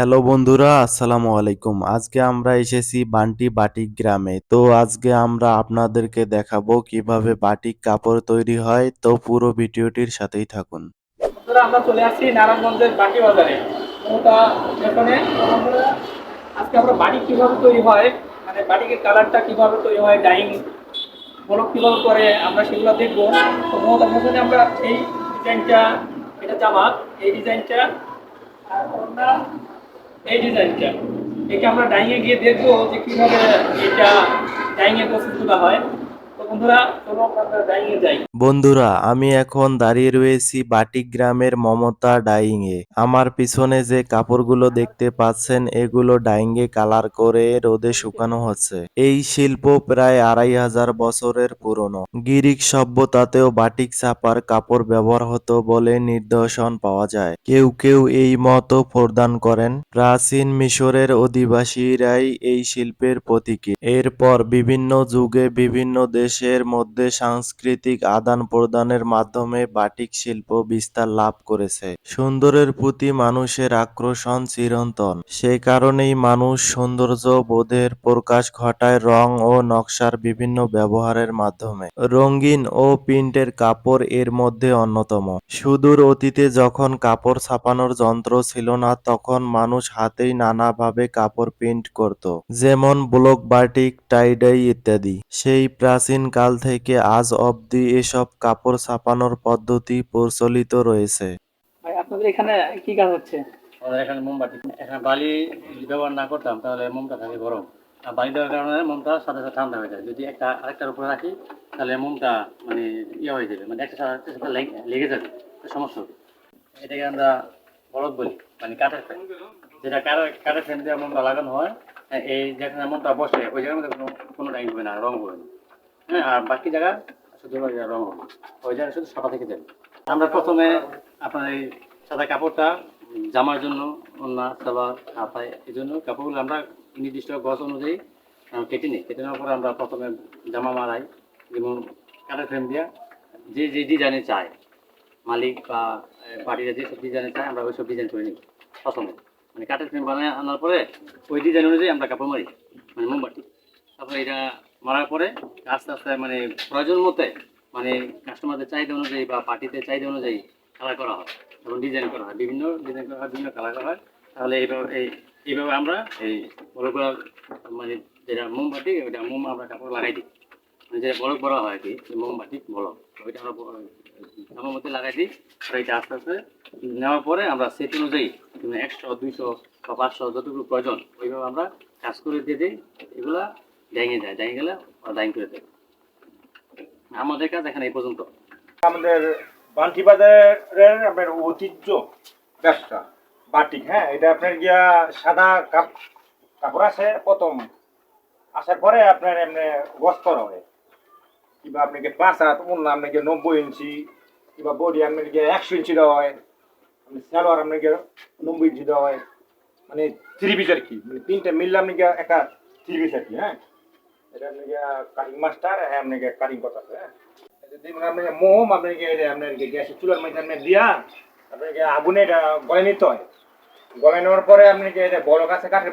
Hello বন্ধুরা, আসসালামু আলাইকুম। আজকে আমরা এসেছি বান্টি বাটিক গ্রামে। তো আজকে আমরা আপনাদেরকে দেখাবো কীভাবে বাটিক কাপড় তৈরি হয়। তো পুরো ভিডিওটির সাথেই থাকুন। আমরা চলে আসছি নারায়ণগঞ্জের বাটি বাজারে। এখানে আজকে আমরা বাড়ি কীভাবে তৈরি হয় মানে বাটিকের কালারটা কীভাবে তৈরি হয়, ডাইং কীভাবে করে আমরা সেগুলো দেখব। তো আমরা এই ডিজাইনটা, এটা জামা, এই ডিজাইনটা, আর এই ডিজাইনটা এটা আমরা ডাইঙে গিয়ে দেখব যে কীভাবে এটা ডাইঙে প্রস্তুত করা হয়। বন্ধুরা আমি এখন দাঁড়িয়ে রয়েছি বাটিক গ্রামের মমতা ডাইংয়ে। আমার পিছনে যে কাপড়গুলো দেখতে পাচ্ছেন, এগুলো ডাইংয়ে কালার করে রোদে শুকানো হচ্ছে। এই শিল্প প্রায় আড়াই হাজার বছরের পুরনো। গিরিক সভ্যতাতেও বাটিক ছাপার কাপড় ব্যবহার হতো বলে নিদর্শন পাওয়া যায়। কেউ কেউ এই মত প্রদান করেন। প্রাচীন মিশরের অধিবাসীরাই এই শিল্পের প্রতীকী। এরপর বিভিন্ন যুগে বিভিন্ন দেশের মধ্যে সাংস্কৃতিক আদান প্রদানের মাধ্যমে বাটিক শিল্প বিস্তার লাভ করেছে। সুন্দরের প্রতি মানুষের আকর্ষণ চিরন্তন। সে কারণেই মানুষ সৌন্দর্য বোধের প্রকাশ ঘটায় রং ও নকশার বিভিন্ন ব্যবহারের মাধ্যমে। রঙিন ও প্রিন্টের কাপড় এর মধ্যে অন্যতম। সুদূর অতীতে যখন কাপড় ছাপানোর যন্ত্র ছিল না, তখন মানুষ হাতেই নানাভাবে কাপড় প্রিন্ট করত। যেমন ব্লক বাটিক, টাইডাই ইত্যাদি। সেই প্রাচীন কাল থেকে আজ অবধি এসব কাপড় ছাপানোর পদ্ধতি প্রচলিত রয়েছে। ভাই আপনাদের এখানে কি কাজ হচ্ছে? আমাদের এখানে মোমবাতি এখানে বালি ব্যবহার না করতাম তাহলে মোমটা থাকে গরম। আর বালি দেওয়ার কারণে মোমটা সাথে সাথে ঠান্ডা হয়ে যায়। যদি একটা আরেকটার উপরে রাখি তাহলে মোমটা মানে ইয়ে হয়ে যাবে মানে একটা সাথে সাথে লেগে- যাবে। সমস্যা হবে। এটাকে আমরা বলদ বলি মানে কাঠের ফ্রেম। যেটা কাঠের কাঠের ফ্রেম দিয়ে মোমটা লাগানো হয় হ্যাঁ, এই যেখানে মোমটা বসে ওই জায়গার মধ্যে কোনো কোনো টাইম হবে না রং হবে না। হ্যাঁ আর বাকি জায়গা শুধু রং ওই জায়গায় শুধু সাদা থেকে যাবে আমরা প্রথমে আপনার এই সাদা কাপড়টা জামার জন্য ওনা সালোয়ার, হাতায় এই জন্য কাপড়গুলো আমরা নির্দিষ্ট গছ অনুযায়ী কেটে নিই। কেটে নেওয়ার পরে আমরা প্রথমে জামা মারাই যেমন কাঠের ফ্রেম দিয়া যে যে ডিজাইনে চায়, মালিক বা পার্টিরা যেসব ডিজাইনে চায়, আমরা ওইসব ডিজাইন করে নিই প্রথমে। মানে কাঠের ফ্রেম বানিয়ে আনার পরে ওই ডিজাইন অনুযায়ী আমরা কাপড় মারি মানে মোমবাতি। তারপরে এটা মারার পরে আস্তে আস্তে মানে প্রয়োজন মতে মানে কাস্টমারদের চাহিদা অনুযায়ী বা পার্টিদের চাহিদা অনুযায়ী কালার করা হয় এবং ডিজাইন করা হয়। বিভিন্ন ডিজাইন করা হয়, বিভিন্ন কালার করা হয়। তাহলে এইভাবে এই, এইভাবে আমরা এই বড়গুলো মানে যেটা মোমবাতি, ওইটা মোম আমরা কাপড় লাগাই দিই। মানে যেটা বলক বড় হয় আর কি মোমবাতি বলক ওইটা আমরা আমার মধ্যে লাগাই দিই। আর এটা আস্তে আস্তে নেওয়ার পরে আমরা সেট অনুযায়ী মানে একশো, দুইশো বা পাঁচশো যতটুকু প্রয়োজন, ওইভাবে আমরা কাজ করে দিয়ে দিই। এগুলা ডাইঙে যায় ডাইঙে গেলে ডাইং করে দেয় আমাদের কাজ এখানে এই পর্যন্ত। আমাদের বান্টি বাজারের আপনার ঐতিহ্য ব্যবসা, বাটিক হ্যাঁ? এটা আপনার গিয়া সাদা কাপ, কাপড় আছে প্রথম। আসার পরে আপনার এমনি বস্ত্র হয়। কিংবা আপনাকে পাঁচ হাত অন্য আপনাকে নব্বই ইঞ্চি, কিংবা বডি আপনার গিয়ে একশো ইঞ্চি দেওয়া হয় সালোয়ার আপনাকে নব্বই ইঞ্চি দেওয়া হয়। মানে থ্রি পিস আর কি মানে তিনটে মিললে আপনাকে একটা থ্রি পিস আর কি হ্যাঁ? এটা মাস্টার হ্যাঁ কথা হ্যাঁ আপনাকে মোম গ্যাসের মধ্যে আপনি আগুনে এটা হয় এটা কাঠের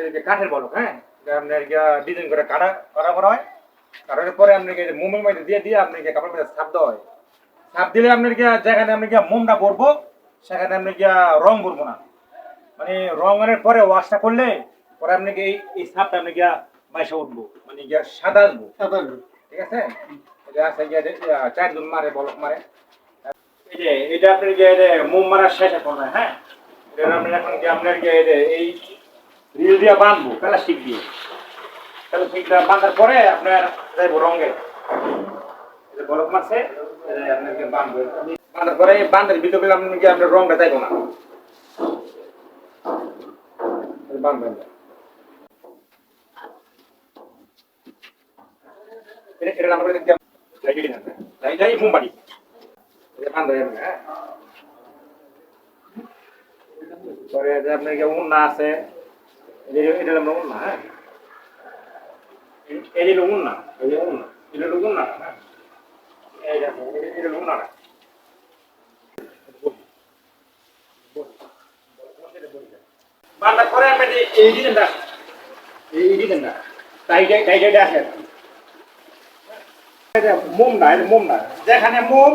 এটা কাঠের হ্যাঁ ডিজাইন করে করা হয় পরে আপনাকে মোমের মধ্যে দিয়ে দিয়ে কাপড়ের দেওয়া হয় দিলে আপনার যেখানে আপনি মোমটা ভরবো সেখানে আপনি রং ভরবো না মানে রঙের পরে ওয়াশটা করলে পরে আপনাকে এই এই ছাপটা আপনি গিয়া মাইসে উঠবো। মানে গিয়া সাদা আসব ঠিক আছে? এটা আছে গিয়ে চারজন মারে বলক মারে। এই যে এটা আপনার গিয়ে মোম মারার শেষে পড়বে হ্যাঁ এটা আপনার এখন গিয়ে আপনার গিয়ে এই রিল দিয়ে বাঁধবো প্লাস্টিক দিয়ে। প্লাস্টিকটা বাঁধার পরে আপনার যাইবো রঙে। বলক মারছে আপনাকে বাঁধবো। বাঁধার পরে বাঁধার ভিতরে আপনি গিয়ে আপনার রংটা যাইবো না। বাঁধবেন না। এটা না উন্না আছে এটা আমরা উন্না হ্যাঁ এই যে উন্না এই যে উন্না এটা উন্না এটা উন্না পরে আপনি যে এই ডিজাইনটা এই ডিজাইনটা টাইটে টাইটে দেখেন এটা মোম না এটা মোম না যেখানে মোম,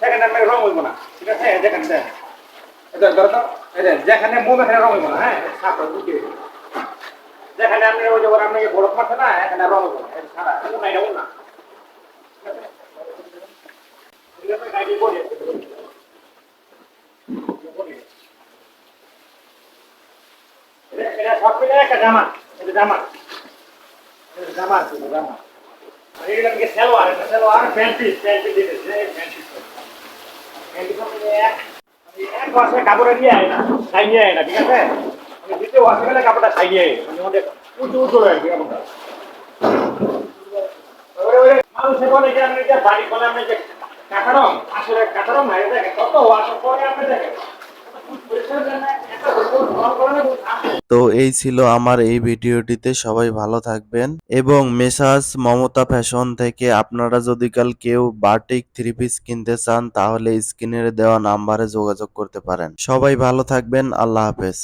সেখানে আমি রং হইব না। ঠিক আছে? যেখানে যেখানে মোম, এখানে রং হইব না হ্যাঁ? সাপড় বুঝে যেখানে আপনি, ওই যে ওরা আপনাকে বরফ মারছে না, এখানে রং হইব না। এটা এটা না। এটা না এটা সব মিলে একটা জামা। এটা জামা। জামা আছে, জামা। এটা কি সালোয়ার এটা salwar pant piece pant piece দিতে প্যান্ট পিস প্যান্ট পিস মানে এক আমি এক মাসে কাপড় নিয়ে আয় না সাই নিয়ে আয় না ঠিক আছে? আমি দ্বিতীয় মাসে গেলে কাপড়টা সাই নিয়ে আয় মানে আমাদের উঁচু উঁচু হয়ে আর কাপড়টা। ওরে ওরে মানুষে বলে যে আপনি যে বাড়ি বলে আপনি যে কাটারম আসলে কাটারম না এটা কত ওয়াশের পরে আপনি দেখেন। পরিষ্কার না, তো এই ছিল আমার এই ভিডিওটিতে, সবাই ভালো থাকবেন। এবং মেসাজ মমতা ফ্যাশন থেকে আপনারা যদি কাল কেউ বাটিক থ্রি পিস কিনতে চান, তাহলে স্ক্রিনের দেওয়া নাম্বারে যোগাযোগ করতে পারেন। সবাই ভালো থাকবেন, আল্লাহ হাফেজ।